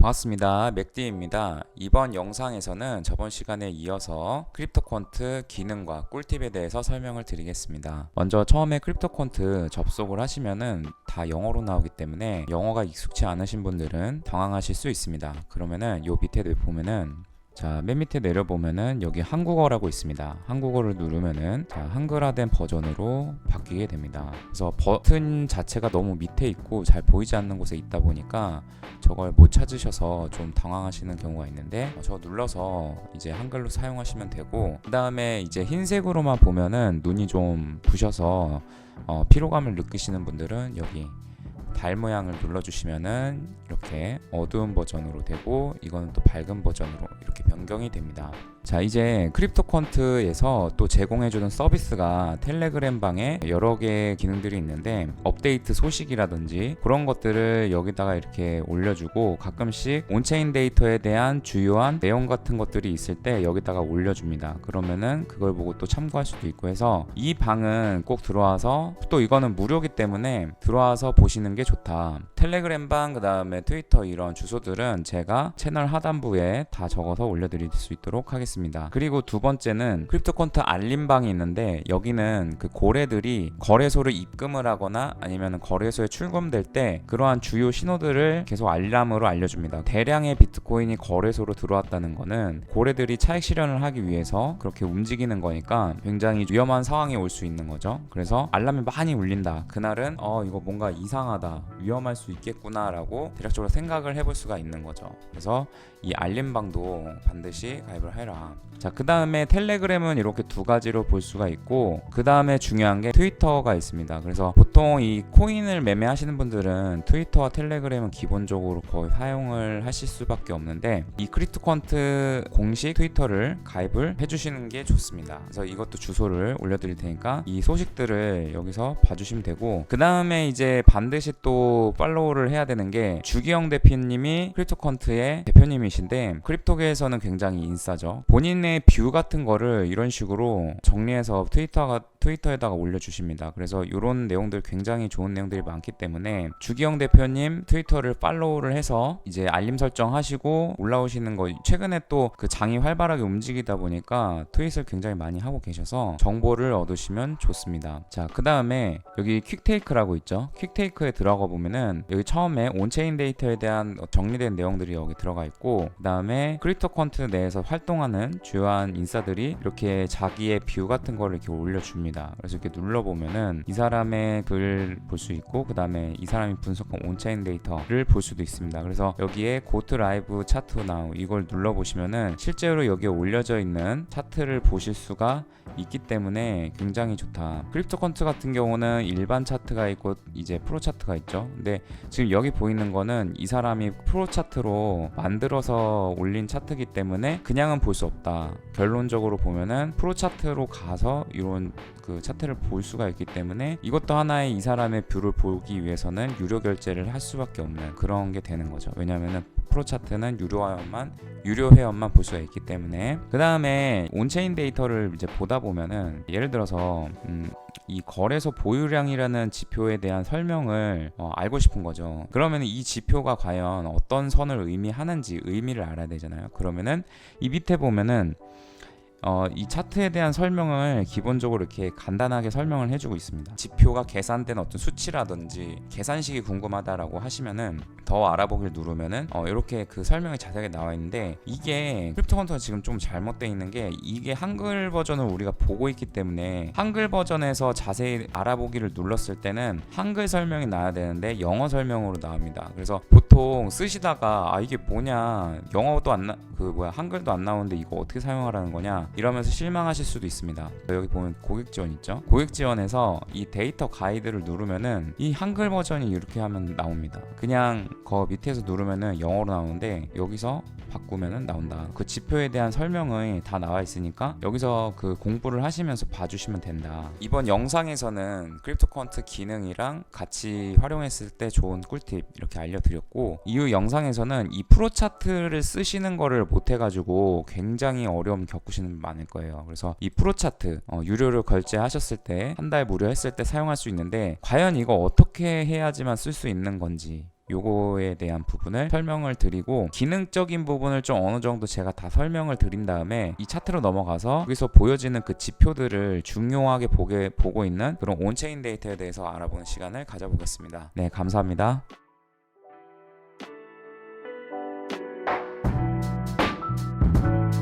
반갑습니다. 맥디입니다. 이번 영상에서는 저번 시간에 이어서 크립토콘트 기능과 꿀팁에 대해서 설명을 드리겠습니다. 먼저 처음에 크립토콘트 접속을 하시면은 다 영어로 나오기 때문에 영어가 익숙치 않으신 분들은 당황하실 수 있습니다. 그러면은 요 밑에 보면은 자, 맨 밑에 내려보면은 여기 한국어라고 있습니다. 한국어를 누르면은 자, 한글화된 버전으로 바뀌게 됩니다. 그래서 버튼 자체가 너무 밑에 있고 잘 보이지 않는 곳에 있다 보니까 저걸 못 찾으셔서 좀 당황하시는 경우가 있는데 어, 저 눌러서 이제 한글로 사용하시면 되고 그 다음에 이제 흰색으로만 보면은 눈이 좀 부셔서 어, 피로감을 느끼시는 분들은 여기 달 모양을 눌러주시면은 이렇게 어두운 버전으로 되고 이거는 또 밝은 버전으로 이렇게 변경이 됩니다. 자 이제 크립토컨트에서 또 제공해주는 서비스가 텔레그램 방에 여러 개의 기능들이 있는데 업데이트 소식이라든지 그런 것들을 여기다가 이렇게 올려주고 가끔씩 온체인 데이터에 대한 주요한 내용 같은 것들이 있을 때 여기다가 올려줍니다. 그러면은 그걸 보고 또 참고할 수도 있고 해서 이 방은 꼭 들어와서 또 이거는 무료기 때문에 들어와서 보시는 게 좋다. 텔레그램 방 그 다음에 트위터 이런 주소들은 제가 채널 하단부에 다 적어서 올려드릴 수 있도록 하겠습니다. 그리고 두 번째는 크립토콘트 알림방이 있는데 여기는 그 고래들이 거래소를 입금을 하거나 아니면 거래소에 출금될 때 그러한 주요 신호들을 계속 알람으로 알려줍니다. 대량의 비트코인이 거래소로 들어왔다는 거는 고래들이 차익 실현을 하기 위해서 그렇게 움직이는 거니까 굉장히 위험한 상황이 올 수 있는 거죠. 그래서 알람이 많이 울린다. 그날은 어 이거 뭔가 이상하다. 위험할 수 있겠구나라고 대략적으로 생각을 해볼 수가 있는 거죠. 그래서 이 알림방도 반드시 가입을 해라. 자, 그 다음에 텔레그램은 이렇게 두 가지로 볼 수가 있고, 그 다음에 중요한 게 트위터가 있습니다. 그래서 보통 이 코인을 매매하시는 분들은 트위터와 텔레그램은 기본적으로 거의 사용을 하실 수밖에 없는데, 이 크립토컨트 공식 트위터를 가입을 해주시는 게 좋습니다. 그래서 이것도 주소를 올려드릴 테니까 이 소식들을 여기서 봐주시면 되고, 그 다음에 이제 반드시 또 팔로우를 해야 되는 게 주기영 대표님이 크립토컨트의 대표님이신데, 크립토계에서는 굉장히 인싸죠. 본인의 뷰 같은 거를 이런 식으로 정리해서 트위터가 트위터에다가 올려주십니다. 그래서 이런 내용들 굉장히 좋은 내용들이 많기 때문에 주기영 대표님 트위터를 팔로우를 해서 이제 알림 설정하시고 올라오시는 거 최근에 또 그 장이 활발하게 움직이다 보니까 트윗을 굉장히 많이 하고 계셔서 정보를 얻으시면 좋습니다. 자, 그 다음에 여기 퀵테이크라고 있죠. 퀵테이크에 들어가 보면은 여기 처음에 온체인 데이터에 대한 정리된 내용들이 여기 들어가 있고 그 다음에 크립토컨트 내에서 활동하는 주요한 인사들이 이렇게 자기의 뷰 같은 거를 이렇게 올려줍니다. 그래서 이렇게 눌러보면은 이 사람의 글볼수 있고 그 다음에 이 사람이 분석한 온체인 데이터를 볼 수도 있습니다. 그래서 여기에 고트 라이브 차트 나우 이걸 눌러보시면은 실제로 여기에 올려져 있는 차트를 보실 수가 있기 때문에 굉장히 좋다. 크립토컨트 같은 경우는 일반 차트가 있고 이제 프로 차트가 있죠. 근데 지금 여기 보이는 거는 이 사람이 프로 차트로 만들어서 올린 차트기 때문에 그냥은 볼 수 없다. 결론적으로 보면은 프로 차트로 가서 이런 그 차트를 볼 수가 있기 때문에 이것도 하나의 이 사람의 뷰를 보기 위해서는 유료 결제를 할 수밖에 없는 그런 게 되는 거죠. 왜냐면은 프로 차트는 유료 회원만 유료 회원만 볼 수가 있기 때문에 그 다음에 온체인 데이터를 이제 보다 보면은 예를 들어서 음, 이 거래소 보유량이라는 지표에 대한 설명을 어, 알고 싶은 거죠. 그러면 이 지표가 과연 어떤 선을 의미하는지 의미를 알아야 되잖아요. 그러면은 이 밑에 보면은 어, 이 차트에 대한 설명을 기본적으로 이렇게 간단하게 설명을 해주고 있습니다. 지표가 계산된 어떤 수치라든지 계산식이 궁금하다라고 하시면은 더 알아보기를 누르면은 어, 이렇게 그 설명이 자세하게 나와 있는데 이게 크립토컨트가 지금 좀 잘못되어 있는 게 이게 한글 버전을 우리가 보고 있기 때문에 한글 버전에서 자세히 알아보기를 눌렀을 때는 한글 설명이 나야 되는데 영어 설명으로 나옵니다. 그래서 보통 쓰시다가 아 이게 뭐냐 영어도 안 나 그 뭐야 한글도 안 나오는데 이거 어떻게 사용하라는 거냐 이러면서 실망하실 수도 있습니다. 여기 보면 고객 지원 있죠? 고객 지원에서 이 데이터 가이드를 누르면은 이 한글 버전이 이렇게 하면 나옵니다. 그냥 거 밑에서 누르면은 영어로 나오는데 여기서 바꾸면은 나온다. 그 지표에 대한 설명이 다 나와 있으니까 여기서 그 공부를 하시면서 봐주시면 된다. 이번 영상에서는 크립토컨트 기능이랑 같이 활용했을 때 좋은 꿀팁 이렇게 알려드렸고 이후 영상에서는 이 프로 차트를 쓰시는 거를 못해가지고 굉장히 어려움 겪으시는 많을 거예요. 그래서 이 프로 차트 어, 유료를 결제하셨을 때 한 달 무료 했을 때 사용할 수 있는데 과연 이거 어떻게 해야지만 쓸 수 있는 건지 요거에 대한 부분을 설명을 드리고 기능적인 부분을 좀 어느 정도 제가 다 설명을 드린 다음에 이 차트로 넘어가서 여기서 보여지는 그 지표들을 중요하게 보게 보고 있는 그런 온체인 데이터에 대해서 알아보는 시간을 가져보겠습니다. 네, 감사합니다.